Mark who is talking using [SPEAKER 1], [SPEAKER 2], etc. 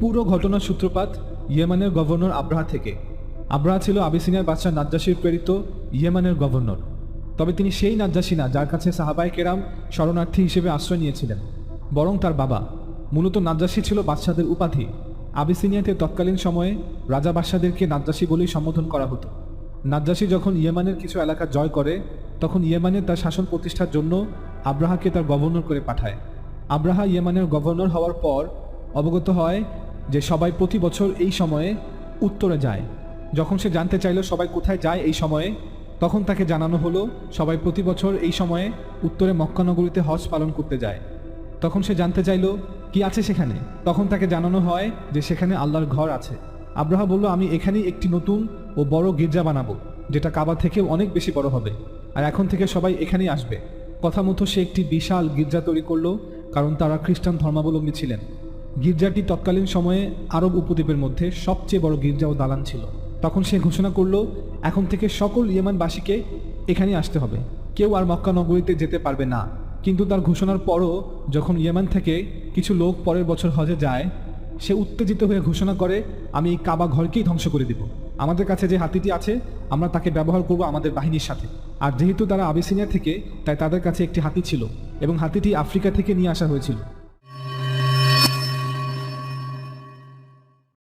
[SPEAKER 1] পুরো ঘটনার সূত্রপাত ইয়েমানের গভর্নর আব্রাহা থেকে। আব্রাহা ছিল আবিসিনিয়ার বাদশাহ নাজ্জাসির প্রেরিত ইয়েমানের গভর্নর। তবে তিনি সেই নাজ্জাসী না, যার কাছে সাহাবাই কেরাম শরণার্থী হিসেবে আশ্রয় নিয়েছিলেন, বরং তার বাবা। মূলত নাজ্জাসী ছিল বাদশাদের উপাধি। আবিসিনিয়াতে তৎকালীন সময়ে রাজা বাদশাদেরকে নাজ্জাসী বলেই সম্বোধন করা হতো। নাজ্জাসী যখন ইয়েমানের কিছু এলাকা জয় করে, তখন ইয়েমানের তার শাসন প্রতিষ্ঠার জন্য আব্রাহাকে তার গভর্নর করে পাঠায়। আব্রাহা ইয়েমানের গভর্নর হওয়ার পর অবগত হয় যে সবাই প্রতি বছর এই সময়ে উত্তরে যায়। যখন সে জানতে চাইল সবাই কোথায় যায় এই সময়ে, তখন তাকে জানানো হলো সবাই প্রতি বছর এই সময়ে উত্তরে মক্কানগরীতে হজ পালন করতে যায়। তখন সে জানতে চাইল, কি আছে সেখানে? তখন তাকে জানানো হয় যে সেখানে আল্লাহর ঘর আছে। আব্রাহা বলল, আমি এখানেই একটি নতুন ও বড় গির্জা বানাবো, যেটা কাবা থেকে অনেক বেশি বড় হবে। আর এখন থেকে সবাই এখানেই আসবে। কথা মতো সে একটি বিশাল গির্জা তৈরি করল, কারণ তারা খ্রিস্টান ধর্মাবলম্বী ছিলেন। গির্জাটি তৎকালীন সময়ে আরব উপদ্বীপের মধ্যে সবচেয়ে বড় গির্জা ও দালান ছিল। তখন সে ঘোষণা করল, এখন থেকে সকল ইয়েমানবাসীকে এখানে আসতে হবে। কেউ আর মক্কা নগরীতে যেতে পারবে না। কিন্তু তার ঘোষণার পরও যখন ইয়েমান থেকে কিছু লোক পরের বছর হজে যায়, সে উত্তেজিত হয়ে ঘোষণা করে, আমি এই কাবা ঘরকেই ধ্বংস করে দিব। আমাদের কাছে যে হাতিটি আছে, আমরা তাকে ব্যবহার করব আমাদের বাহিনীর সাথে। আর যেহেতু তারা আবিসিনিয়া থেকে, তাই তাদের কাছে একটি হাতি ছিল এবং হাতিটি আফ্রিকা থেকে নিয়ে আসা হয়েছিল।